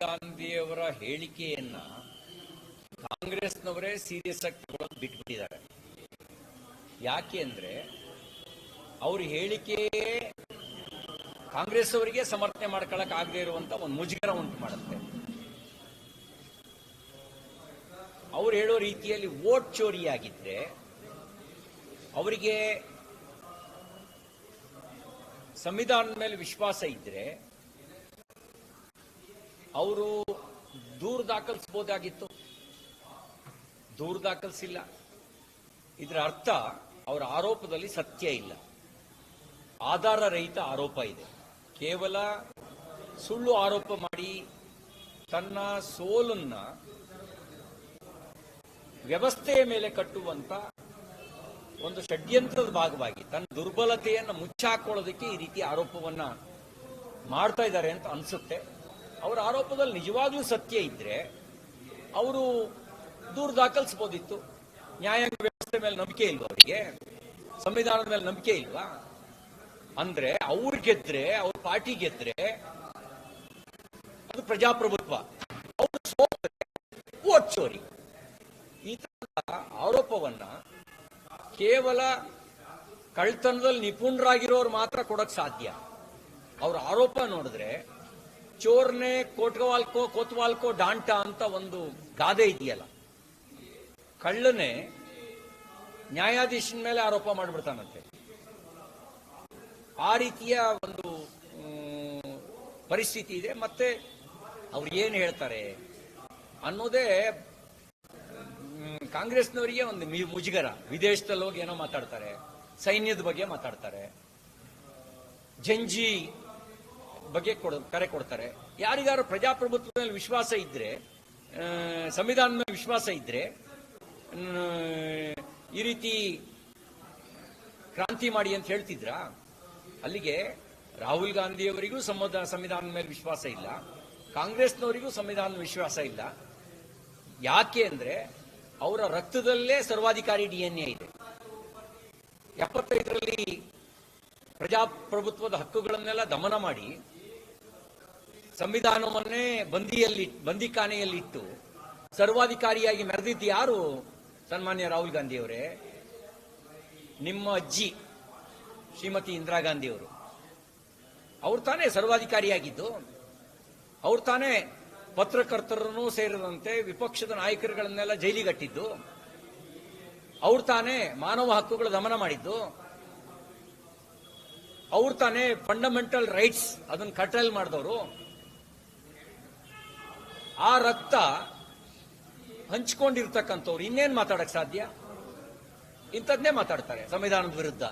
ಗಾಂಧಿಯವರ ಹೇಳಿಕೆಯನ್ನ ಕಾಂಗ್ರೆಸ್ನವರೇ ಸೀರಿಯಸ್ ಆಗಿ ತಗೊಳ್ಳೋದು ಬಿಟ್ಬಿಟ್ಟಿದ್ದಾರೆ. ಯಾಕೆ ಅಂದ್ರೆ ಅವ್ರ ಹೇಳಿಕೆ ಕಾಂಗ್ರೆಸ್ ಅವರಿಗೆ ಸಮರ್ಥನೆ ಮಾಡ್ಕೊಳಕ್ ಆಗದೆ ಇರುವಂತ ಒಂದು ಮುಜುಗರ ಉಂಟು ಮಾಡುತ್ತೆ. ಅವ್ರು ಹೇಳೋ ರೀತಿಯಲ್ಲಿ ವೋಟ್ ಚೋರಿಯಾಗಿದ್ರೆ ಅವರಿಗೆ ಸಂವಿಧಾನದ ಮೇಲೆ ವಿಶ್ವಾಸ ಇದ್ರೆ ಅವರು ದೂರು ದಾಖಲಿಸ್ಬೋದಾಗಿತ್ತು ದೂರು ದಾಖಲಿಸಿಲ್ಲ. ಇದರ ಅರ್ಥ ಅವರ ಆರೋಪದಲ್ಲಿ ಸತ್ಯ ಇಲ್ಲ. ಆಧಾರ ರಹಿತ ಆರೋಪ ಇದೆ. ಕೇವಲ ಸುಳ್ಳು ಆರೋಪ ಮಾಡಿ ತನ್ನ ಸೋಲನ್ನ ವ್ಯವಸ್ಥೆಯ ಮೇಲೆ ಕಟ್ಟುವಂತ ಒಂದು ಷಡ್ಯಂತ್ರದ ಭಾಗವಾಗಿ ತನ್ನ ದುರ್ಬಲತೆಯನ್ನು ಮುಚ್ಚಾಕೊಳ್ಳೋದಕ್ಕೆ ಈ ರೀತಿ ಆರೋಪವನ್ನ ಮಾಡ್ತಾ ಇದ್ದಾರೆ ಅಂತ ಅನ್ಸುತ್ತೆ. ಅವರ ಆರೋಪದಲ್ಲಿ ನಿಜವಾಗ್ಲೂ ಸತ್ಯ ಇದ್ರೆ ಅವರು ದೂರು ದಾಖಲಿಸ್ಬೋದಿತ್ತು ನ್ಯಾಯಾಂಗ ವ್ಯವಸ್ಥೆ ಮೇಲೆ ನಂಬಿಕೆ ಇಲ್ವಾ ಅವರಿಗೆ? ಸಂವಿಧಾನದ ಮೇಲೆ ನಂಬಿಕೆ ಇಲ್ವಾ? ಅಂದ್ರೆ ಅವ್ರು ಗೆದ್ರೆ, ಅವ್ರ ಪಾರ್ಟಿ ಗೆದ್ರೆ ಅದು ಪ್ರಜಾಪ್ರಭುತ್ವ. ಅವರು ಸೋತರೆ ಚೋರಿ. ಈ ತರ ಆರೋಪವನ್ನ ಕೇವಲ ಕಳ್ತನದಲ್ಲಿ ನಿಪುಣರಾಗಿರೋರು ಮಾತ್ರ ಕೊಡಕ್ ಸಾಧ್ಯ. ಅವ್ರ ಆರೋಪ ನೋಡಿದ್ರೆ ಚೋರ್ನೆ ಕೋಟ್ಗವಾಲ್ಕೋ, ಕೋತ್ವಾಲ್ಕೋ, ಡಾಂಟ ಅಂತ ಒಂದು ಗಾದೆ ಇದೆಯಲ್ಲ. ಕಳ್ಳನೆ ನ್ಯಾಯಾಧೀಶನ ಮೇಲೆ ಆರೋಪ ಮಾಡಿಬಿಡ್ತಾನಂತೆ. ಆ ರೀತಿಯ ಒಂದು ಪರಿಸ್ಥಿತಿ ಇದೆ. ಮತ್ತೆ ಅವ್ರು ಏನು ಹೇಳ್ತಾರೆ ಅನ್ನೋದೇ ಕಾಂಗ್ರೆಸ್ನವರಿಗೆ ಒಂದು ಮುಜುಗರ. ವಿದೇಶದಲ್ಲಿ ಹೋಗಿ ಏನೋ ಮಾತಾಡ್ತಾರೆ. ಸೈನ್ಯದ ಬಗ್ಗೆ ಮಾತಾಡ್ತಾರೆ. ಜಂಜಿ ಬಗ್ಗೆ ಕರೆ ಕೊಡ್ತಾರೆ. ಯಾರಿಗಾರು ಪ್ರಜಾಪ್ರಭುತ್ವದಲ್ಲಿ ವಿಶ್ವಾಸ ಇದ್ರೆ ಸಂವಿಧಾನದ ಮೇಲೆ ವಿಶ್ವಾಸ ಇದ್ರೆ ಈ ರೀತಿ ಕ್ರಾಂತಿ ಮಾಡಿ ಅಂತ ಹೇಳ್ತಿದ್ರಾ? ಅಲ್ಲಿಗೆ ರಾಹುಲ್ ಗಾಂಧಿಯವರಿಗೂ ಸಂವಿಧಾನ ಸಂವಿಧಾನದ ಮೇಲೆ ವಿಶ್ವಾಸ ಇಲ್ಲ. ಕಾಂಗ್ರೆಸ್ನವರಿಗೂ ಸಂವಿಧಾನದ ವಿಶ್ವಾಸ ಇಲ್ಲ. ಯಾಕೆ ಅಂದ್ರೆ ಅವರ ರಕ್ತದಲ್ಲೇ ಸರ್ವಾಧಿಕಾರಿ ಡಿಎನ್ಎ ಇದೆ. ಎಪ್ಪತ್ತೈದರಲ್ಲಿ ಪ್ರಜಾಪ್ರಭುತ್ವದ ಹಕ್ಕುಗಳನ್ನೆಲ್ಲ ದಮನ ಮಾಡಿ ಸಂವಿಧಾನವನ್ನೇ ಬಂದಿಯಲ್ಲಿ ಬಂದಿಖಾನೆಯಲ್ಲಿಟ್ಟು ಸರ್ವಾಧಿಕಾರಿಯಾಗಿ ಮೆರೆದಿದ್ದು ಯಾರು ಸನ್ಮಾನ್ಯ ರಾಹುಲ್ ಗಾಂಧಿಯವರೇ? ನಿಮ್ಮ ಅಜ್ಜಿ ಶ್ರೀಮತಿ ಇಂದಿರಾ ಗಾಂಧಿಯವರು. ಅವ್ರು ತಾನೇ ಸರ್ವಾಧಿಕಾರಿಯಾಗಿದ್ದು, ಅವ್ರು ತಾನೇ ಪತ್ರಕರ್ತರನ್ನು ಸೇರಿದಂತೆ ವಿಪಕ್ಷದ ನಾಯಕರುಗಳನ್ನೆಲ್ಲ ಜೈಲಿಗಟ್ಟಿದ್ದು ಅವ್ರು ತಾನೇ ಮಾನವ ಹಕ್ಕುಗಳ ದಮನ ಮಾಡಿದ್ದು, ಅವ್ರು ತಾನೇ ಫಂಡಮೆಂಟಲ್ ರೈಟ್ಸ್ ಅದನ್ನು ಕಟಲ್ ಮಾಡಿದವರು. ಆ ರಕ್ತ ಹಂಚ್ಕೊಂಡಿರ್ತಕ್ಕಂಥವ್ರು ಇನ್ನೇನು ಮಾತಾಡಕ್ಕೆ ಸಾಧ್ಯ? ಇಂಥದ್ದೇ ಮಾತಾಡ್ತಾರೆ ಸಂವಿಧಾನದ ವಿರುದ್ಧ.